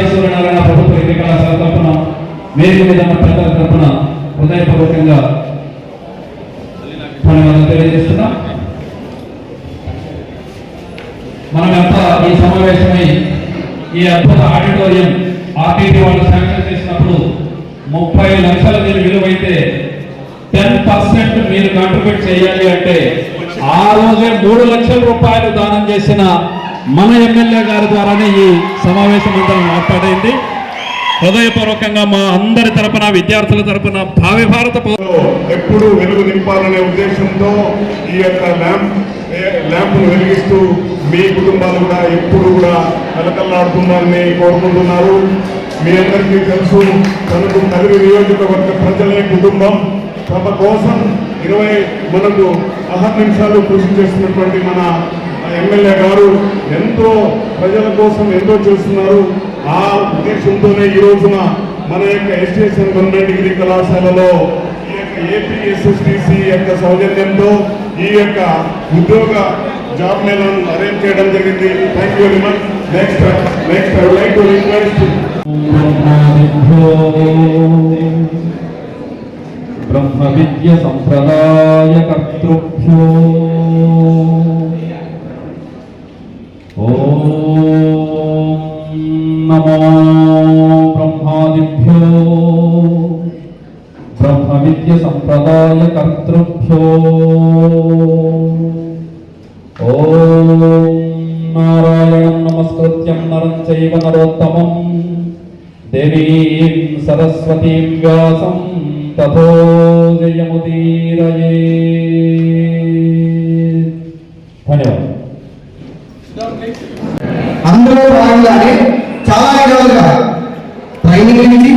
శ్రీ సూర్యనారాయణ ప్రభుత్వ ఎన్నికల సంకల్పన మీరు విధంగా ప్రజల తరఫున హృదయపూర్వకంగా ధన్యవాదాలు తెలియజేస్తున్నాం. మనమంతా ఈ సమావేశమై ఈ అద్భుత ఆడిటోరియం ఆర్టీటీ వాళ్ళు శాంక్షన్ చేసినప్పుడు ముప్పై లక్షల మీరు విలువైతే టెన్ పర్సెంట్ మీరు కాంట్రిబ్యూట్ చేయాలి అంటే ఆ రోజే మూడు లక్షల రూపాయలు దానం చేసిన మన ఎమ్మెల్యే గారి ద్వారానే ఈ సమావేశం అందరం మాట్లాడింది హృదయపూర్వకంగా మా అందరి తరపున విద్యార్థుల తరపున భావి భారత ఎప్పుడు వెలుగు నింపాలనే ఉద్దేశంతో ఈ యొక్క ల్యాంప్ ఏ- వెలిగిస్తూ మీ కుటుంబాలు కూడా ఎప్పుడు కూడా కలకల్లాడుతుందని కోరుకుంటున్నారు. మీ అందరికీ తెలుసు తనకు కదిరి నియోజకవర్గ ప్రజలే కుటుంబం. తమ కోసం ఇరవై మనకు అహర్ నిమిషాలు కృషి చేసినటువంటి మన ఎమ్మెల్యే గారు ఎంతో ప్రజల కోసం ఎంతో చేస్తున్నారు. ఆ ఉద్దేశంతోనే ఈ రోజున మన యొక్క ఎస్టేషన్ గవర్నమెంట్ డిగ్రీ కళాశాలలో ఈ యొక్క ఏపీఎస్ఎస్టీసీ యొక్క సౌజన్యంతో ఈ యొక్క ఉద్యోగ జాబ్ మేళను అరేంజ్ చేయడం జరిగింది. Thank you very much next next I like to request బ్రహ్మ విద్య సంప్రదాయ కర్తృభ్యో నమో బ్రహ్మాదిభ్యో బ్రహ్మ విద్య సంప్రదాయ కర్తృభ్యో ఓం నారాయణం నమస్కృత్యం నరం చైవ నరోత్తమం దేవీం సరస్వతీం వ్యాసం తథో జయముదీరయే భాగంగానే చాలా విధాలుగా ట్రైనింగ్ నుంచి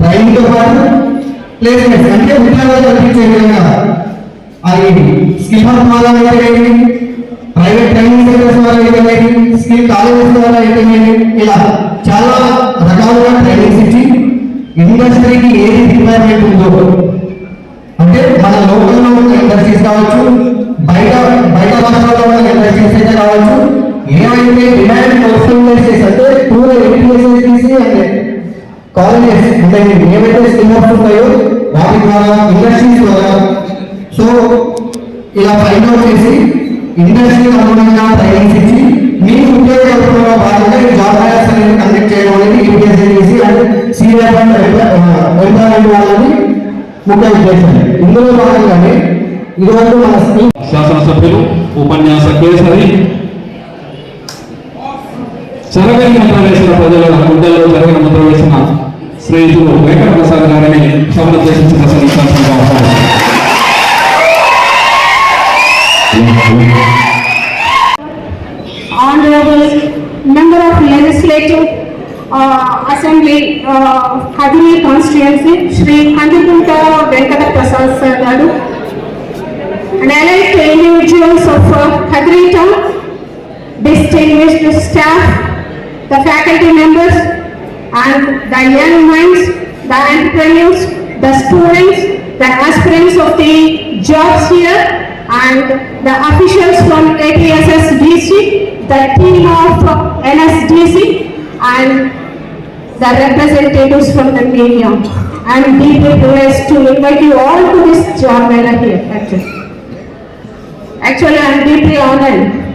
ట్రైనింగ్ పాటు ప్లేస్మెంట్స్ అంటే ఉద్యోగాలు కల్పించే విధంగా. అది స్కిల్ వర్క్ ద్వారా అయితేనేమి ప్రైవేట్ ట్రైనింగ్ సెంటర్స్ ద్వారా అయితేనేమి స్కిల్ కాలేజెస్ ద్వారా అయితేనేమి ఇలా చాలా రకాలుగా ట్రైనింగ్స్ ఇచ్చి ఇండస్ట్రీకి ఏది రిక్వైర్మెంట్ ఉందో. అంటే మన లోకల్లో ఉన్న ఇండస్ట్రీస్ కావచ్చు బయట బయట రాష్ట్రాల్లో ఉన్న ఇండస్ట్రీస్ అయితే కావచ్చు ఏమైతే డిమాండ్ పర్సనల్ అంటే టూ ఎన్టీఎస్ఎస్టీసీ అంటే కాలేజెస్ అంటే ఏవైతే స్కిల్ ఉంటాయో వాటి ద్వారా ఇండస్ట్రీస్ ద్వారా సో ఇలా ఫైండ్ అవుట్ చేసి ఇండస్ట్రీ అనుగుణంగా ట్రైనింగ్స్ ఇచ్చి మీ ఉద్యోగ భాగంగా ఈ జాబ్ ఫైర్స్ అనేది కండక్ట్ చేయడం అనేది UPSC and senior and employment వాళ్ళని ముఖ్య ఉద్దేశం. ఇందులో భాగంగానే ఇదివరకు మన శాసనసభ్యులు ఉపన్యాస కేసరి చెరగని ముద్ర వేసిన ప్రజల గుండెల్లో చెరగని ముద్ర వేసిన శ్రీయులు వెంకట ప్రసాద్ గారిని సభను చేసి Honorable Member of Legislative uh, Assembly, uh, Kadiri constituency, Shri Kandipunta Venkata Prasad Sir Garu, and allied individuals of uh, Kadiri town, distinguished staff, the faculty members, and the young minds, the entrepreneurs, the students, the aspirants of the jobs here, and the officials from APSSDC, the team of NSDC, and the representatives from the media. I am deeply blessed to invite you all to this job mela here, actually. Actually, I am deeply honored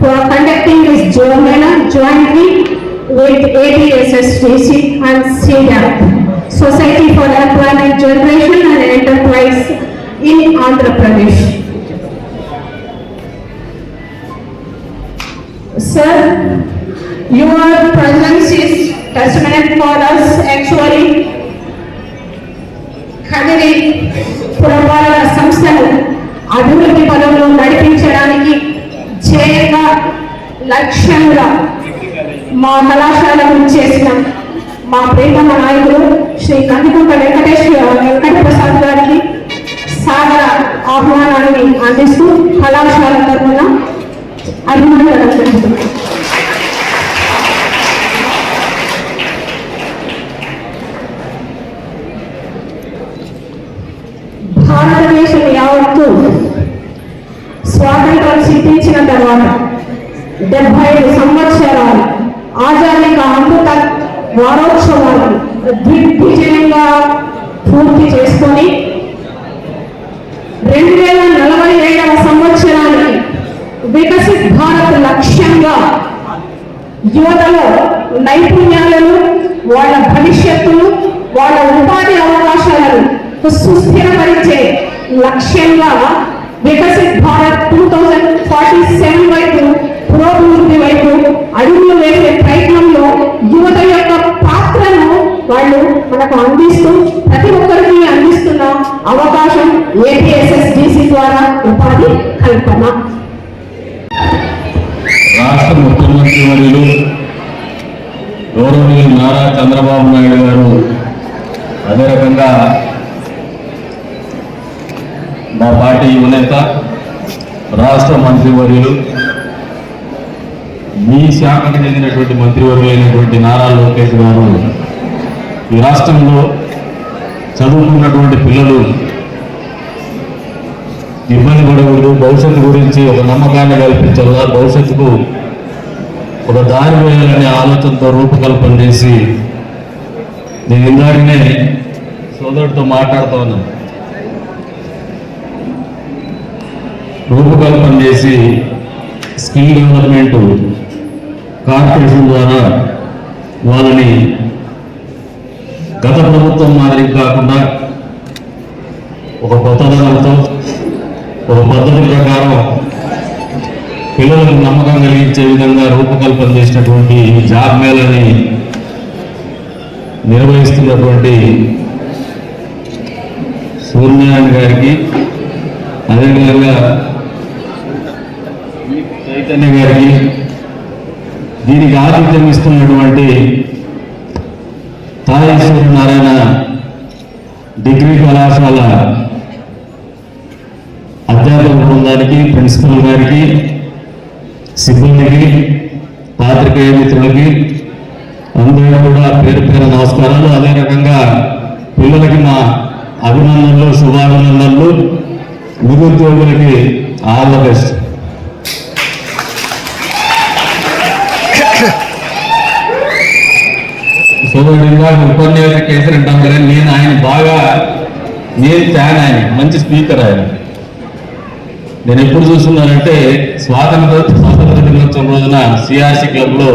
for conducting this mela jointly with ADSSDC and CDAP, Society for Employment Generation and Enterprise in Andhra Pradesh. మా కళాశాలకు చేసిన మా ప్రేమ నాయకులు శ్రీ కందికుంట వెంకటేశ్వర వెంకట ప్రసాద్ గారికి సాగర ఆహ్వానాన్ని అందిస్తూ కళాశాల తరఫున అభినందనలు తెలుపుతున్నాను. భారతదేశం యావత్తు స్వాతంత్రం సిద్ధించిన తర్వాత డెబ్బై ఐదు సంవత్సరాలు ఆచార్యంగా అమృత వారోత్సవాలను దిగ్విజయంగా పూర్తి చేసుకొని రెండు వేల నలభై ఏడవ సంవత్సరానికి వికసిత్ భారత్ లక్ష్యంగా యువతలో నైపుణ్యాలను వాళ్ళ భవిష్యత్తును వాళ్ళ ఉపాధి అవకాశాలను సుస్థిరపరిచే లక్ష్యంగా Viksit Bharat two thousand forty seven వైపు పురోభివృద్ధి వైపు అడుగులు వేసే ప్రయత్నంలో యువత యొక్క పాత్రను వాళ్ళు మనకు అందిస్తూ ప్రతి ఒక్కరికి అందిస్తున్న అవకాశం ఏపీఎస్ఎస్డిసి ద్వారా ఉపాధి కల్పన. రాష్ట్ర ముఖ్యమంత్రి వర్యులు గౌరవనీయులు నారా చంద్రబాబు నాయుడు గారు అదే రకంగా మా పార్టీ యువనేత రాష్ట్ర మంత్రివర్యులు మీ శాఖకు చెందినటువంటి మంత్రివర్యులైనటువంటి నారా లోకేష్ గారు ఈ రాష్ట్రంలో చదువుకున్నటువంటి పిల్లలు ఇబ్బంది పడకూడదు భవిష్యత్తు గురించి ఒక నమ్మకాన్ని కల్పించాలా. భవిష్యత్తుకు ఒక దారి వేయాలనే ఆలోచనతో రూపకల్పన చేసి నేను ఇందాకనే సోదరుడితో మాట్లాడుతూ ఉన్నాను. రూపకల్పన చేసి స్కిల్ డెవలప్మెంట్ కార్పొరేషన్ ద్వారా వాళ్ళని గత ప్రభుత్వం మాదిరి కాకుండా ఒక కొత్తదనంతో ఒక పద్ధతి ప్రకారం పిల్లలకు నమ్మకం కలిగించే విధంగా రూపకల్పన చేసినటువంటి ఈ జాబ్ మేళని నిర్వహిస్తున్నటువంటి సూర్యనారాయణ గారికి అదేవిధంగా చైతన్య గారికి దీనికి ఆతిథ్యం ఇస్తున్నటువంటి తాయేశ్వర నారాయణ డిగ్రీ కళాశాల అధ్యాపక బృందానికి ప్రిన్సిపల్ గారికి సిబ్బందికి పాత్రికేయ మిత్రులకి అందరూ కూడా పేరు పేరు నమస్కారాలు. అదే రకంగా పిల్లలకి మా అభినందనలు శుభాభినందనలు. నిరుద్యోగులకి ఆల్ ద బెస్ట్. సోదరుడిగా ఉపన్యాస కేసరి అంటాం కదా నేను ఆయన బాగా నేను ఫ్యాన్ ఆయన మంచి స్పీకర్ ఆయన. నేను ఎప్పుడు చూస్తున్నానంటే స్వాతంత్ర స్వాతంత్ర దినోత్సవం రోజున సిఆర్సీ క్లబ్లో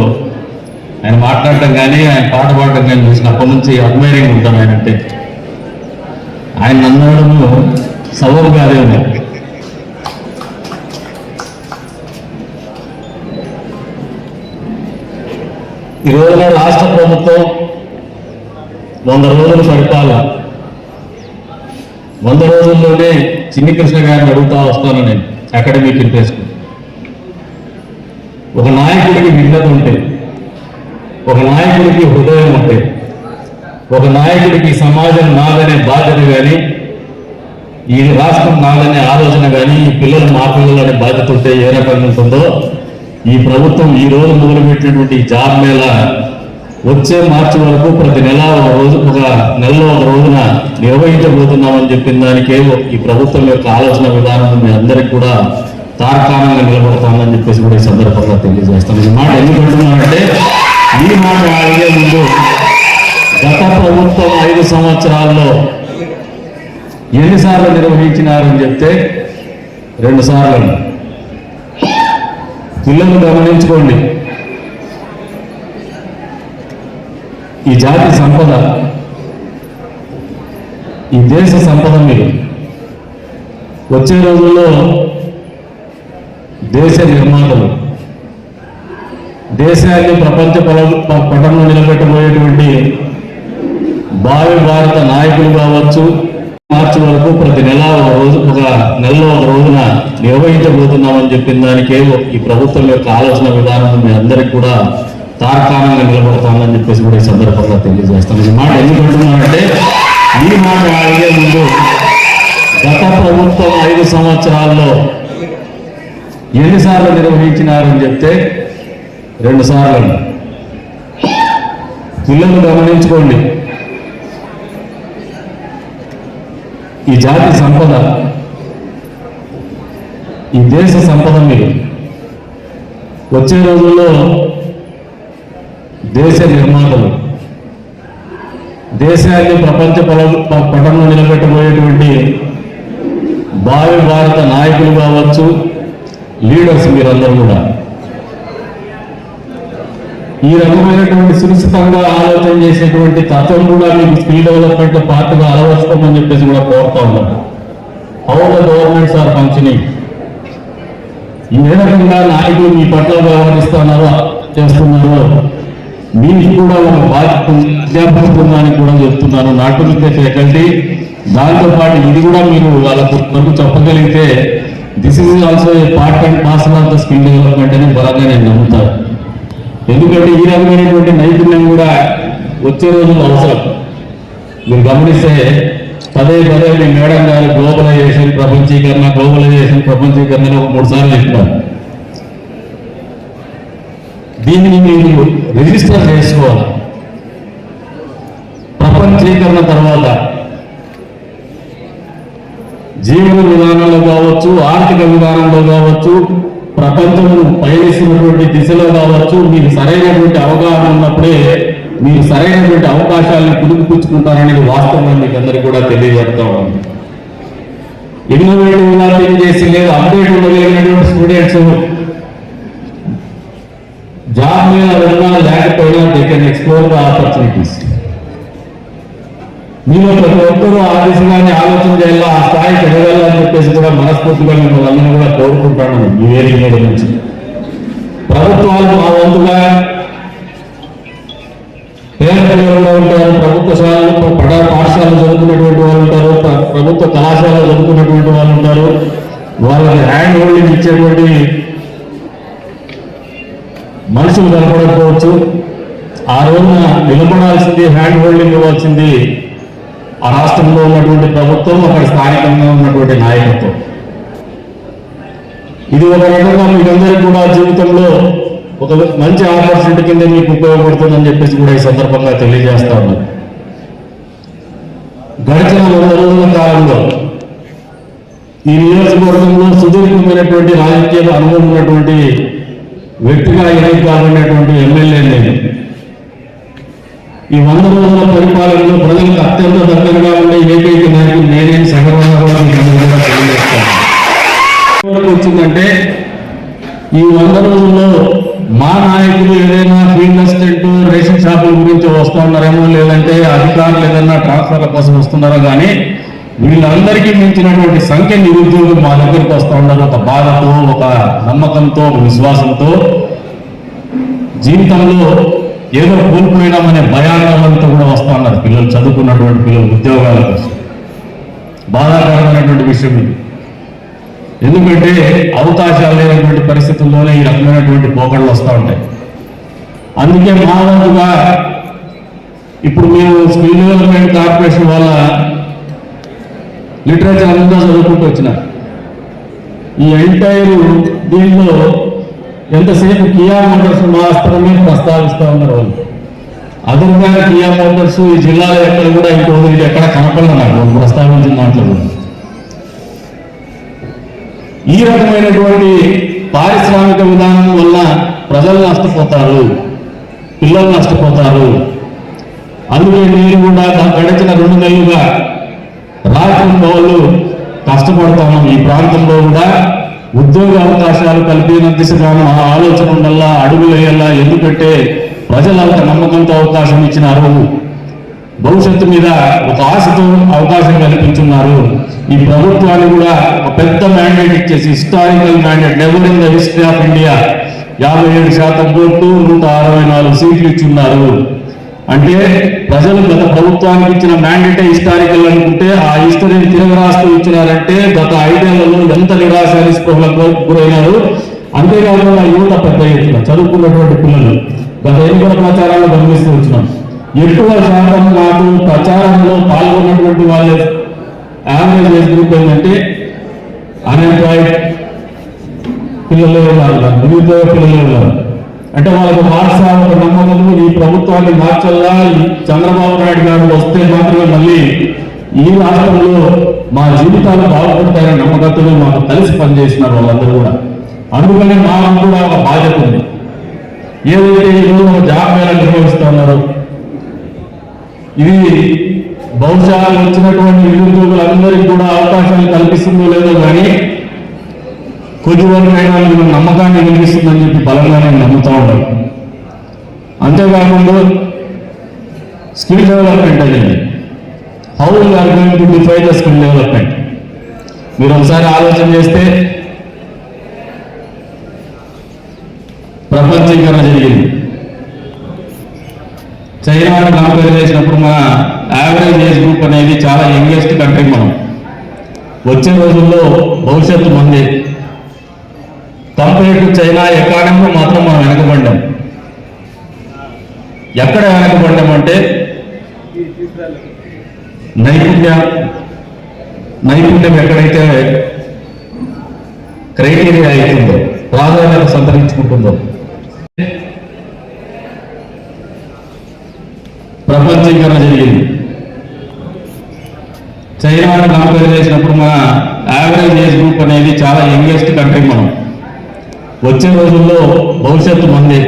ఆయన మాట్లాడటం కానీ ఆయన పాట పాడటం కానీ చూసినప్పటి నుంచి అడ్మైరింగ్ ఉంటాను ఆయన అంటే. ఆయన నన్నడము సబబు కాదే ఉన్నారు. ఈ రోజున రాష్ట్ర ప్రభుత్వం వంద రోజులు పరిపాలన వంద రోజుల్లోనే చిన్ని కృష్ణ గారిని అడుగుతా వస్తాను నేను అకాడమిక్ కింపేసుకుని ఒక నాయకుడికి విఘ్నత ఉంటే ఒక నాయకుడికి హృదయం ఉంటే ఒక నాయకుడికి సమాజం నాదనే బాధ్యత కానీ ఈ రాష్ట్రం నాదనే ఆలోచన కానీ ఈ పిల్లలు మా పిల్లలు అనే బాధ్యత ఉంటే ఏ రకంగా ఉంటుందో ఈ ప్రభుత్వం ఈ రోజు మొదలుపెట్టినటువంటి జాబ్ మేళ వచ్చే మార్చి వరకు ప్రతి నెల ఒక రోజు ఒక నెలలో ఒక రోజున నిర్వహించబోతున్నామని చెప్పిన దానికే ఈ ప్రభుత్వం యొక్క ఆలోచన విధానం మీ అందరికి కూడా తార్కాణంగా నిలబడతామని చెప్పేసి కూడా ఈ సందర్భంగా తెలియజేస్తాను ఈ మాట ఎందుకు అంటున్నానంటే ఈ మాట అడిగే ముందు గత ప్రభుత్వం ఐదు సంవత్సరాల్లో ఎన్నిసార్లు నిర్వహించినారని చెప్తే రెండు సార్లు పిల్లలు గమనించుకోండి. ఈ జాతి సంపద ఈ దేశ సంపద మీరు. వచ్చే రోజుల్లో దేశ నిర్మాతలు దేశాన్ని ప్రపంచ పటంలో నిలబెట్టబోయేటువంటి భావి భారత నాయకులు కావచ్చు మార్చి వరకు ప్రతి నెల ఒక రోజు ఒక నెలలో ఒక రోజున నిర్వహించబోతున్నామని చెప్పిన దానికే ఈ ప్రభుత్వం యొక్క ఆలోచన విధానం మీ అందరికి కూడా తార్కాణంగా నిలబడతామని చెప్పేసి కూడా ఈ సందర్భంగా తెలియజేస్తాను. ఈ మాట ఎందుకు అంటున్నానంటే ఈ మాట అడిగే ముందు గత ప్రభుత్వం ఐదు సంవత్సరాల్లో ఎన్నిసార్లు నిర్వహించినారని చెప్తే రెండు సార్లు పిల్లలు గమనించుకోండి. ఈ జాతి సంపద ఈ దేశ సంపద మీరు వచ్చే రోజుల్లో దేశ నిర్మాతలు దేశాన్ని ప్రపంచ పటంలో నిలబెట్టబోయేటువంటి భావి భారత నాయకులు కావచ్చు లీడర్స్ మీరందరూ కూడా. ఈ రకమైనటువంటి సునిశ్చితంగా ఆలోచన చేసేటువంటి తత్వం కూడా మీకు స్కిల్ డెవలప్మెంట్ పార్ట్గా అలవర్చుకోమని చెప్పేసి కూడా కోరుతా ఉన్నాను how the governments are functioning ఏ రకంగా నాయకులు మీ పట్ల వ్యవహరిస్తున్నారో చేస్తున్నారో మీకు కూడా ఒక బాధ్యత ఉంది. అధ్యాపక బృందానికి కూడా చెప్తున్నాను. నాటు విద్య ఫ్యాకల్టీ దాంతో పాటు ఇది కూడా మీరు వాళ్ళకు వరకు చెప్పగలిగితే this is also a part and parcel of the skill development అని బలంగా నేను నమ్ముతాను. ఎందుకంటే ఈ రకమైనటువంటి నైపుణ్యం కూడా వచ్చే రోజుల్లో అవసరం. మీరు గమనిస్తే పదే పదే మీ మేడం గారు గ్లోబలైజేషన్ ప్రపంచీకరణ గ్లోబలైజేషన్ ప్రపంచీకరణ ఒక మూడు సార్లు చెప్పారు దీనిని మీరు రిజిస్టర్ చేసుకోవాలి. ప్రపంచీకరణ తర్వాత జీవన విధానంలో కావచ్చు ఆర్థిక విధానంలో కావచ్చు ప్రపంచం పయనిస్తున్నటువంటి దిశలో కావచ్చు మీకు సరైనటువంటి అవగాహన ఉన్నప్పుడే మీరు సరైనటువంటి అవకాశాలను పుచ్చుకుంటారనేది వాస్తవం మీకు అందరికీ కూడా తెలియజేస్తా ఉంది ఇన్నోవేటివ్గా థింక్ చేసి లేదు అప్డేట్ ఉండగలిగినటువంటి స్టూడెంట్స్ జాబ్ మీద ఉన్నా లేకపోయినా they can explore the opportunities మీలో ప్రతి ఒక్కరూ ఆ దిశగానే ఆలోచన చేయాలా? ఆ స్థాయికి ఎదగాలని చెప్పేసి కూడా మనస్ఫూర్తిగా మేము అందరినీ కూడా కోరుకుంటాను. ఈ వేదిక మీద నుంచి. ప్రభుత్వాలు మా వంతుగా పేద పిల్లలు ఉంటారు ప్రభుత్వ శాలలు పడ పాఠశాలలు చదువుకున్నటువంటి వాళ్ళు ఉంటారు ప్రభుత్వ కళాశాలలు చదువుకున్నటువంటి వాళ్ళు ఉంటారు. వాళ్ళకి హ్యాండ్ హోల్డింగ్ ఇచ్చేటువంటి మనుషులు కనపడకపోవచ్చు. ఆ రోజున నిలబడాల్సింది హ్యాండ్ హోల్డింగ్ ఇవ్వాల్సింది ఆ రాష్ట్రంలో ఉన్నటువంటి ప్రభుత్వం అక్కడ స్థానికంగా ఉన్నటువంటి నాయకత్వం. ఇది ఒక రకంగా మీకందరికీ కూడా జీవితంలో ఒక మంచి ఆపర్చునిటీ కింద మీకు ఉపయోగపడుతుందని చెప్పేసి కూడా ఈ సందర్భంగా తెలియజేస్తా ఉన్నాను గడిచిన వంద రోజుల కాలంలో ఈ నియోజకవర్గంలో సుదీర్ఘమైనటువంటి రాజకీయ అనుభవం ఉన్నటువంటి వ్యక్తిగా ఎన్నిక కాబడినటువంటి ఎమ్మెల్యే నేను. ఈ వంద రోజుల పరిపాలనలో ప్రజలకు అత్యంత దగ్గరగా ఉండే ఏకైక నాయకుడు నేనే సగర్వంగా తెలియజేస్తాను. వచ్చిందంటే ఈ వంద రోజుల్లో మా నాయకులు ఏదైనా ఫీల్డ్ అసిస్టెంట్ రేషన్ షాపుల గురించి వస్తూ ఉన్నారేమో లేదంటే అధికారులు ఏదైనా ట్రాన్స్ఫర్ల కోసం వస్తున్నారో కానీ వీళ్ళందరికీ మించినటువంటి సంఖ్య నిరుద్యోగులు మా దగ్గరికి వస్తూ ఉన్నారు. ఒక బాధతో ఒక నమ్మకంతో ఒక విశ్వాసంతో జీవితంలో ఏదో కోల్పోయడం అనే భయానమంతా కూడా వస్తూ ఉన్నారు. పిల్లలు చదువుకున్నటువంటి పిల్లలు ఉద్యోగాల కోసం. బాధాకరమైనటువంటి విషయం ఇది. ఎందుకంటే అవకాశాలు లేనటువంటి పరిస్థితుల్లోనే ఈ రకమైనటువంటి పోకడలు వస్తూ ఉంటాయి. అందుకే మా వంతుగా ఇప్పుడు మేము స్కిల్ డెవలప్మెంట్ కార్పొరేషన్ వల్ల లిటరేచర్ అంతా చదువుకుంటూ వచ్చిన. ఈ ఎంటైర్ దీనిలో ఎంతసేపు కియా మోటార్స్ మాత్రమే ప్రస్తావిస్తూ ఉన్నారు వాళ్ళు? అదనంగా కియా మోటార్స్ ఈ జిల్లాలో ఎక్కడ కూడా ఇంకో ఎక్కడ కనపడలేదు నాకు. ప్రస్తావించిన దాంట్లో ఈ రకమైనటువంటి పారిశ్రామిక విధానం వల్ల ప్రజలు నష్టపోతారు పిల్లలు నష్టపోతారు. అందుకే నేను కూడా గడిచిన రెండు నెలలుగా రాత్రి వాళ్ళు కష్టపడతాను ఈ ప్రాంతంలో కూడా ఉద్యోగ అవకాశాలు కల్పిన దిశగాను ఆ ఆలోచన ఉండల్లా అడుగులు వేయాలా ఎందుకంటే ప్రజలు అంత నమ్మకంతో అవకాశం ఇచ్చినారు. భవిష్యత్తు మీద ఒక ఆశతో అవకాశం కల్పించున్నారు. ఈ ప్రభుత్వాన్ని కూడా ఒక పెద్ద మ్యాండేట్ ఇచ్చేసి historical mandate never in the history of India యాభై ఏడు శాతం ఓట్లు నూట అరవై నాలుగు సీట్లు ఇచ్చున్నారు అంటే ప్రజలు గత ప్రభుత్వానికి ఇచ్చిన మ్యాండేటే హిస్టారికల్ అనుకుంటే ఆ హిస్టరీని తిరగరాస్తూ ఇచ్చినారంటే గత ఐదేళ్ళలో ఎంత నిరాశ నిస్పృహలకు గురైనారు. అంతేకాకుండా యువత పెద్ద ఎత్తున చదువుకున్నటువంటి పిల్లలు గత ఎన్నికల ప్రచారాలు గమనిస్తూ వచ్చినాం. ఎక్కువ శాతం నాకు ప్రచారంలో పాల్గొన్నటువంటి వాళ్ళ యావరేజ్ ఏజ్ గ్రూప్ ఏంటంటే అన్ఎంప్లాయిడ్ పిల్లలే ఉన్నారు నిరుద్యోగ పిల్లలే ఉన్నారు. అంటే వాళ్ళకు వారసాలకు ఒక నమ్మకము ఈ ప్రభుత్వాన్ని మార్చల్లా చంద్రబాబు నాయుడు గారు వస్తే మాత్రమే మళ్ళీ ఈ రాష్ట్రంలో మా జీవితాలు బాగుపడతాయనే నమ్మకంతో మాకు కలిసి పనిచేసినారు వాళ్ళందరూ కూడా. అందుకని మాకు కూడా ఒక బాధ్యత ఉంది. ఏదైతే ఈరోజు ఒక జాబ్ మేళ నిర్వహిస్తున్నారు ఇది బహుశా వచ్చినటువంటి నిరుద్యోగులందరికీ కూడా అవకాశాలు కల్పిస్తుందో లేదో కానీ కొద్దివరకైనా మీకు నమ్మకాన్ని కలిగిస్తుందని చెప్పి బలంగా నేను నమ్ముతా ఉన్నాను అంతేకాకుండా స్కిల్ డెవలప్మెంట్ అనేది how are going to defy the skill development. మీరు ఒకసారి ఆలోచన చేస్తే ప్రపంచీకరణ జరిగింది. చైనాను కంపేర్ చేసినప్పుడు మన యావరేజ్ ఏజ్ గ్రూప్ అనేది చాలా యంగెస్ట్ కంట్రీ మనం. వచ్చే రోజుల్లో భవిష్యత్తు మంది. కంపేర్ టు చైనా ఎకానమీలో మాత్రం మనం వెనకబడ్డాం. ఎక్కడ వెనకబడ్డాం అంటే నైపుణ్య నైపుణ్యం ఎక్కడైతే క్రైటీరియా అవుతుందో ప్రాధాన్యత సంతరించుకుంటుందో ప్రపంచీకరణ జరిగింది. చైనాను కంపేర్ చేసినప్పుడు మన యావరేజ్ ఏజ్ గ్రూప్ అనేది చాలా యంగెస్ట్ కంట్రీ మనం. వచ్చే రోజుల్లో భవిష్యత్తు మంది.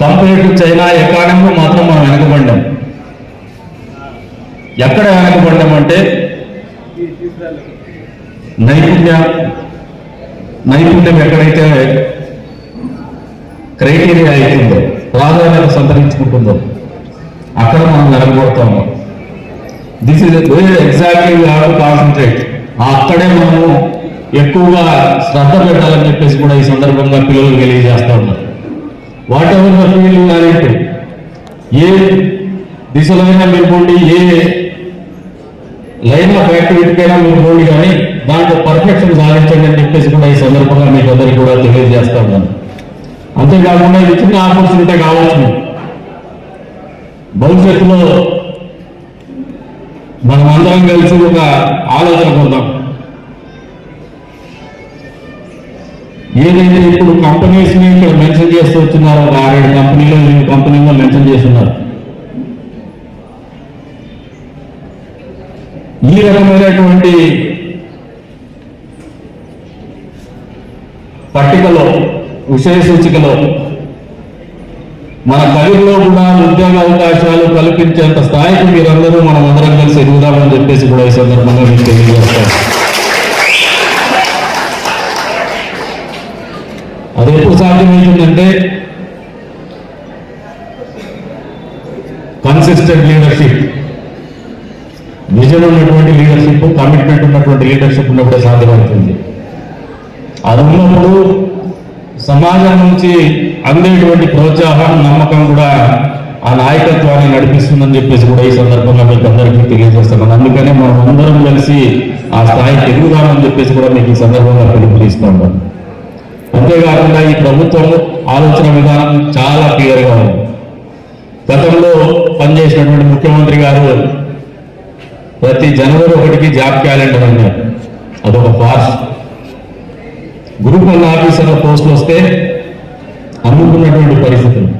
కంపేర్ టు చైనా ఎకానమీలో మాత్రం మనం వెనకబడ్డాం. ఎక్కడ వెనకబడ్డాం అంటే నైపుణ్య నైపుణ్యం ఎక్కడైతే క్రైటీరియా అవుతుందో ప్రాధాన్యత సంతరించుకుంటుందో అక్కడ మనం వెనకబడతాము. This is exactly we have concentrate అక్కడే మనము ఎక్కువగా శ్రద్ధ పెట్టాలని చెప్పేసి కూడా ఈ సందర్భంగా పిల్లలు తెలియజేస్తా ఉన్నారు. Whatever the field talent ఏ దిశలో అయినా మీరు పోండి ఏ లైన్ ఆఫ్ యాక్టివిటీకైనా మీరు పోండి కానీ దాంట్లో పర్ఫెక్షన్ సాధించండి అని చెప్పేసి కూడా ఈ సందర్భంగా మీకు అందరికీ కూడా తెలియజేస్తా ఉన్నాను. అంతేకాకుండా ఇది చిన్న ఆపర్చునిటీ కావచ్చు. భవిష్యత్తులో మనం అందరం కలిసి ఒక ఆలోచన పొందాం ఏదైతే ఇప్పుడు కంపెనీస్ని ఇక్కడ మెన్షన్ చేస్తూ వచ్చినారో ఒక ఆరేడు కంపెనీలో ఈ కంపెనీలో మెన్షన్ చేస్తున్నారు. ఈ రకమైనటువంటి పట్టికలో విషయ సూచికలో మన కలిగిలో కూడా ఉద్యోగ అవకాశాలు కల్పించేంత స్థాయికి మీరందరూ మనం అందరం కలిసి ఎదుగుదామని చెప్పేసి కూడా ఈ సందర్భంగా మీకు తెలియజేస్తాను అది ఎప్పుడు సాధ్యమవుతుందంటే కన్సిస్టెంట్ లీడర్షిప్ విజన్ ఉన్నటువంటి లీడర్షిప్ కమిట్మెంట్ ఉన్నటువంటి లీడర్షిప్ ఉన్నప్పుడే సాధ్యమవుతుంది. అది ఉన్నప్పుడు సమాజం నుంచి అందేటువంటి ప్రోత్సాహం నమ్మకం కూడా ఆ నాయకత్వాన్ని నడిపిస్తుందని చెప్పేసి కూడా ఈ సందర్భంగా మీకు అందరికీ తెలియజేస్తున్నాను. అందుకనే మనం అందరం కలిసి ఆ స్థాయికి ఎదుగుదామని చెప్పేసి కూడా మీకు ఈ సందర్భంగా పిలుపునిస్తూ అంతేకాకుండా ఈ ప్రభుత్వం ఆలోచన విధానం చాలా క్లియర్గా ఉంది. గతంలో పనిచేసినటువంటి ముఖ్యమంత్రి గారు ప్రతి జనవరి ఒకటికి జాబ్ క్యాలెండర్ అన్నారు. అదొక ఫాస్ట్ గ్రూప్ వన్ ఆఫీసర్ల పోస్టులు వస్తే అమ్ముకున్నటువంటి పరిస్థితులు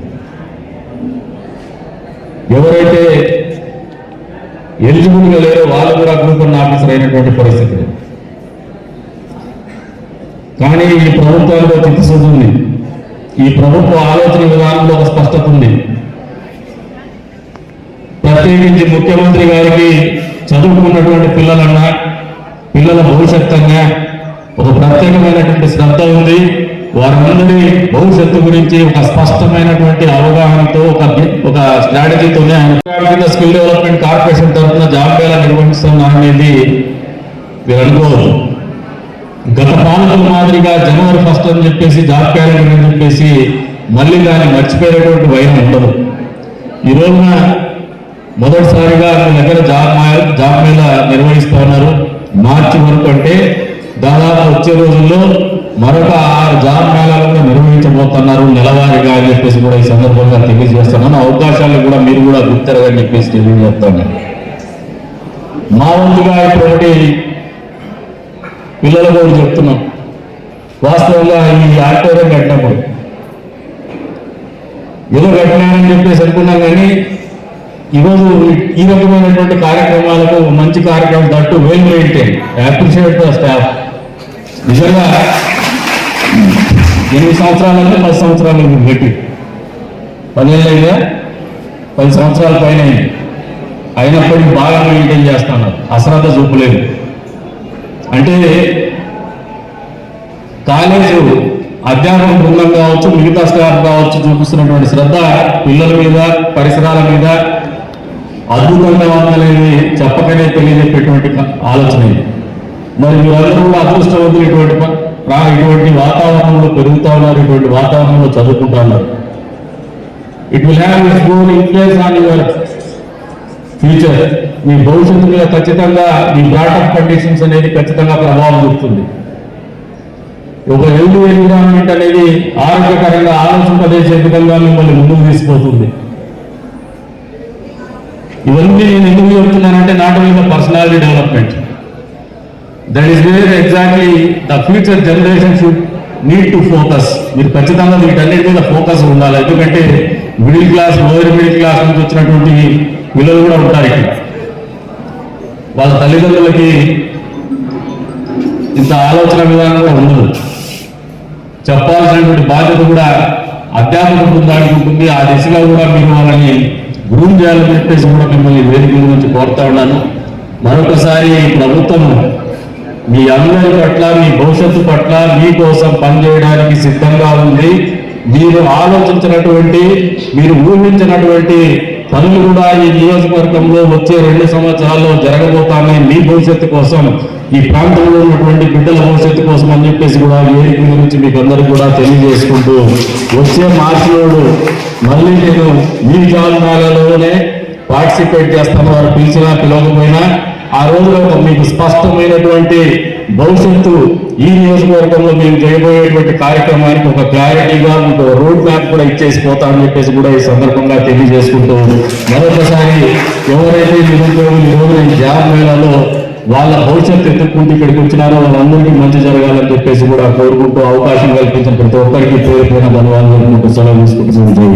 ఎవరైతే ఎలిజిబుల్గా లేరో వాళ్ళు కూడా గ్రూప్ వన్ ఆఫీసర్ అయినటువంటి పరిస్థితులు కానీ ఈ ప్రభుత్వంలో చిత్తశుద్ధి ఉంది. ఈ ప్రభుత్వ ఆలోచన విధానంలో ఒక స్పష్టత ఉంది. ప్రత్యేకించి ముఖ్యమంత్రి గారికి చదువుకున్నటువంటి పిల్లలన్నా పిల్లల భవిష్యత్తు అన్నా ఒక ప్రత్యేకమైనటువంటి శ్రద్ధ ఉంది. వారందరి భవిష్యత్తు గురించి ఒక స్పష్టమైనటువంటి అవగాహనతో ఒక ఒక స్ట్రాటజీతోనే ఆయన స్కిల్ డెవలప్మెంట్ కార్పొరేషన్ తరఫున జాబ్ మేళా నిర్వహిస్తున్నాం అనేది మీరు అనుకోవచ్చు గత పాలకుల మాదిరిగా జనవరి ఫస్ట్ అని చెప్పేసి జాబ్ క్యాలెండర్ అని చెప్పేసి మళ్ళీ దాన్ని మర్చిపోయేటువంటి వైరం ఉండదు. ఈ రోజున మొదటిసారిగా మీ దగ్గర జాబ్ జాబ్ మేళ నిర్వహిస్తా ఉన్నారు. మార్చి వరకు అంటే దాదాపు వచ్చే రోజుల్లో మరొక ఆరు జాబ్ మేళాలను నిర్వహించబోతున్నారు నెలవారీగా అని చెప్పేసి కూడా ఈ సందర్భంగా తెలియజేస్తున్నాను. అవకాశాలు కూడా మీరు కూడా గుర్తారని చెప్పేసి తెలియజేస్తాను మా వంతుగా ఇప్పుడు పిల్లలు కూడా చెప్తున్నాం. వాస్తవంగా ఈ ఆటోరే కట్టినప్పుడు. ఏదో కట్టినానని చెప్పేసి అనుకున్నాం కానీ ఈరోజు ఈ రకమైనటువంటి కార్యక్రమాలకు మంచి కార్యక్రమం తట్టు వెల్ మెయింటైన్ అప్రిషియేట్ స్టాఫ్ నిజంగా ఎనిమిది సంవత్సరాలంటే పది సంవత్సరాలు పెట్టి. పదేళ్ళు అయిందా పది సంవత్సరాల పైన అయినప్పటికీ బాగా మెయింటైన్ చేస్తున్నారు. అశ్రద్ధ చూపలేదు. అంటే కాలేజు అధ్యాపక బృందం కావచ్చు మిగతా స్టాఫ్ కావచ్చు చూపిస్తున్నటువంటి శ్రద్ధ పిల్లల మీద పరిసరాల మీద అద్భుతంగా ఉందనేది చెప్పకనే తెలియజెప్పేటువంటి ఆలోచన మరి మీరందరూ కూడా అదృష్టవంతులు ఇటువంటి ప- ఇటువంటి వాతావరణంలో పెరుగుతా ఉన్నారు ఇటువంటి వాతావరణంలో చదువుకుంటా ఉన్నారు. It will have its influence on your future మీ భవిష్యత్తు మీద ఖచ్చితంగా మీ బ్రాటప్ కండిషన్స్ అనేది ఖచ్చితంగా ప్రభావం చూపుతుంది. ఒక హెల్తీ ఎన్విరాన్మెంట్ అనేది ఆరోగ్యకరంగా ఆలోచింపజేసే విధంగా మిమ్మల్ని ముందుకు తీసుకుపోతుంది. ఇవన్నీ నేను ఎందుకు చెప్తున్నానంటే not only the personality development that is where exactly the future generation should need to focus మీరు ఖచ్చితంగా వీటన్నిటి మీద ఫోకస్ ఉండాలి. ఎందుకంటే middle class lower middle class నుంచి వచ్చినటువంటి పిల్లలు కూడా ఉంటారు ఇక్కడ. వాళ్ళ తల్లిదండ్రులకి ఇంత ఆలోచన విధానం కూడా ఉండదు. చెప్పాల్సినటువంటి బాధ్యత కూడా అధ్యాపక బృందానికి ఉంటుంది. ఆ దిశగా కూడా మీరు వాళ్ళని గ్రూమ్ చేయాలని చెప్పేసి కూడా మిమ్మల్ని వేదిక నుంచి కోరుతా ఉన్నాను. మరొకసారి ప్రభుత్వం మీ అందరి పట్ల మీ భవిష్యత్తు పట్ల మీకోసం పనిచేయడానికి సిద్ధంగా ఉంది. మీరు ఆలోచించినటువంటి మీరు ఊహించినటువంటి పనులు కూడా ఈ నియోజకవర్గంలో వచ్చే రెండు సంవత్సరాల్లో జరగబోతానే మీ భవిష్యత్తు కోసం ఈ ప్రాంతంలో ఉన్నటువంటి బిడ్డల భవిష్యత్తు కోసం అని చెప్పేసి కూడా వేదిక గురించి మీకు అందరు కూడా తెలియజేసుకుంటూ వచ్చే మార్చిలోడు మళ్ళీ నేను మీ జాలనాలలోనే పార్టిసిపేట్ చేస్తాను వారు పిలిచినా పిలవకపోయినా ఆ రోజులో మీకు స్పష్టమైనటువంటి భవిష్యత్తు ఈ నియోజకవర్గంలో మేము చేయబోయేటువంటి కార్యక్రమానికి ఒక క్లారిటీగా మీకు రోడ్ మ్యాప్ కూడా ఇచ్చేసి పోతామని చెప్పేసి కూడా ఈ సందర్భంగా తెలియజేసుకుంటూ మరొకసారి ఎవరైతే నిరుద్యోగులు ఈ రోజు ఈ జాబ్ మేళాలో వాళ్ళ భవిష్యత్తు ఎత్తుక్కుంటూ ఇక్కడికి వచ్చినారో వాళ్ళందరికీ మంచి జరగాలని చెప్పేసి కూడా కోరుకుంటూ అవకాశం కల్పించిన ప్రతి ఒక్కరికి పేరు పైన ధన్యవాదాలు. సెలవు తీసుకుంటూ